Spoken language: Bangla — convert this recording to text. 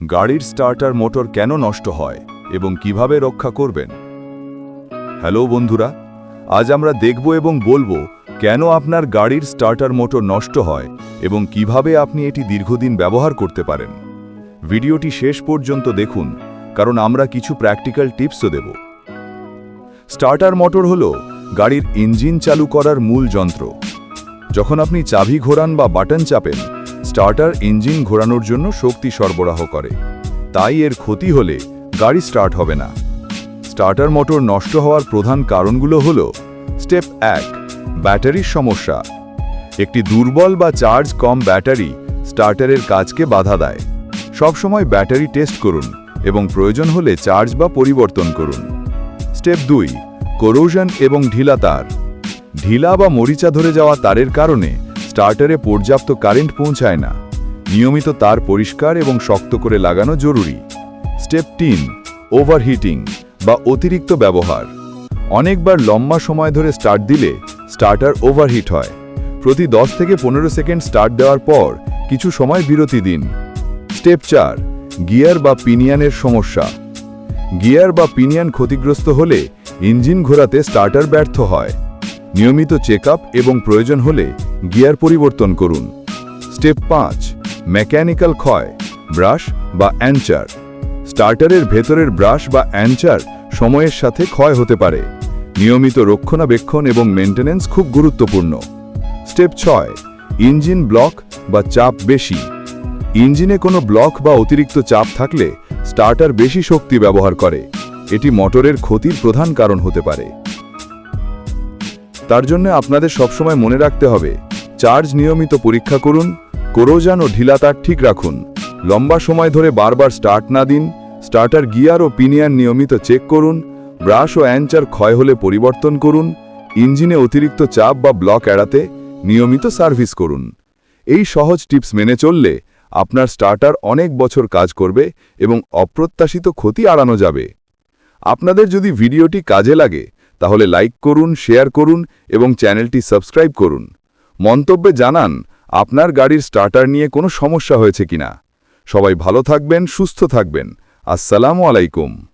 গাড়ির স্টার্টার মোটর কেন নষ্ট হয় এবং কীভাবে রক্ষা করবেন? হ্যালো বন্ধুরা। আজ আমরা দেখব এবং বলব কেন আপনার গাড়ির স্টার্টার মোটর নষ্ট হয় এবং কীভাবে আপনি এটি দীর্ঘদিন ব্যবহার করতে পারেন। ভিডিওটি শেষ পর্যন্ত দেখুন, কারণ আমরা কিছু প্র্যাকটিক্যাল টিপসও দেব। স্টার্টার মোটর হল গাড়ির ইঞ্জিন চালু করার মূল যন্ত্র। যখন আপনি চাবি ঘোরান বা বাটন চাপেন স্টার্টার ইঞ্জিন ঘোরানোর জন্য শক্তি সরবরাহ করে। তাই এর ক্ষতি হলে গাড়ি স্টার্ট হবে না। স্টার্টার মোটর নষ্ট হওয়ার প্রধান কারণগুলো হল স্টেপ এক, ব্যাটারির সমস্যা। একটি দুর্বল বা চার্জ কম ব্যাটারি স্টার্টারের কাজকে বাধা দেয়। সবসময় ব্যাটারি টেস্ট করুন এবং প্রয়োজন হলে চার্জ বা পরিবর্তন করুন। স্টেপ দুই কোরোশন এবং ঢিলা তার। ঢিলা বা মরিচা ধরে যাওয়া তারের কারণে স্টার্টারে পর্যাপ্ত কারেন্ট পৌঁছায় না। নিয়মিত তার পরিষ্কার এবং শক্ত করে লাগানো জরুরি। স্টেপ তিন ওভারহিটিং বা অতিরিক্ত ব্যবহার। অনেকবার লম্বা সময় ধরে স্টার্ট দিলে স্টার্টার ওভারহিট হয়। প্রতি 10 থেকে পনেরো সেকেন্ড স্টার্ট দেওয়ার পর কিছু সময় বিরতি দিন। স্টেপ চার, গিয়ার বা পিনিয়ানের সমস্যা। গিয়ার বা পিনিয়ান ক্ষতিগ্রস্ত হলে ইঞ্জিন ঘোরাতে স্টার্টার ব্যর্থ হয়। নিয়মিত চেক এবং প্রয়োজন হলে গিয়ার পরিবর্তন করুন। স্টেপ পাঁচ, মেকানিক্যাল ক্ষয়, ব্রাশ বা অ্যাঞ্চার স্টার্টারের ভেতরের ব্রাশ বা অ্যাঞ্চার সময়ের সাথে ক্ষয় হতে পারে। নিয়মিত রক্ষণাবেক্ষণ এবং মেনটেন্যান্স খুব গুরুত্বপূর্ণ। স্টেপ ছয়, ইঞ্জিন ব্লক বা চাপ বেশি। ইঞ্জিনে কোনো ব্লক বা অতিরিক্ত চাপ থাকলে স্টার্টার বেশি শক্তি ব্যবহার করে। এটি মোটরের ক্ষতির প্রধান কারণ হতে পারে। তার জন্য আপনাদের সবসময় মনে রাখতে হবে চার্জ নিয়মিত পরীক্ষা করুন কোরোজান ও ঢিলা তার ঠিক রাখুন। লম্বা সময় ধরে বারবার স্টার্ট না দিন, স্টার্টার গিয়ার ও পিনিয়ান নিয়মিত চেক করুন, ব্রাশ ও অ্যাঞ্চার ক্ষয় হলে পরিবর্তন করুন, ইঞ্জিনে অতিরিক্ত চাপ বা ব্লক এড়াতে নিয়মিত সার্ভিস করুন। এই সহজ টিপস মেনে চললে আপনার স্টার্টার অনেক বছর কাজ করবে এবং অপ্রত্যাশিত ক্ষতি আড়ানো যাবে। আপনাদের যদি ভিডিওটি কাজে লাগে, তাহলে লাইক করুন, শেয়ার করুন এবং চ্যানেলটি সাবস্ক্রাইব করুন। মন্তব্যে জানান, আপনার গাড়ির স্টার্টার নিয়ে কোনো সমস্যা হয়েছে কিনা। সবাই ভালো থাকবেন, সুস্থ থাকবেন। আসসালামু আলাইকুম।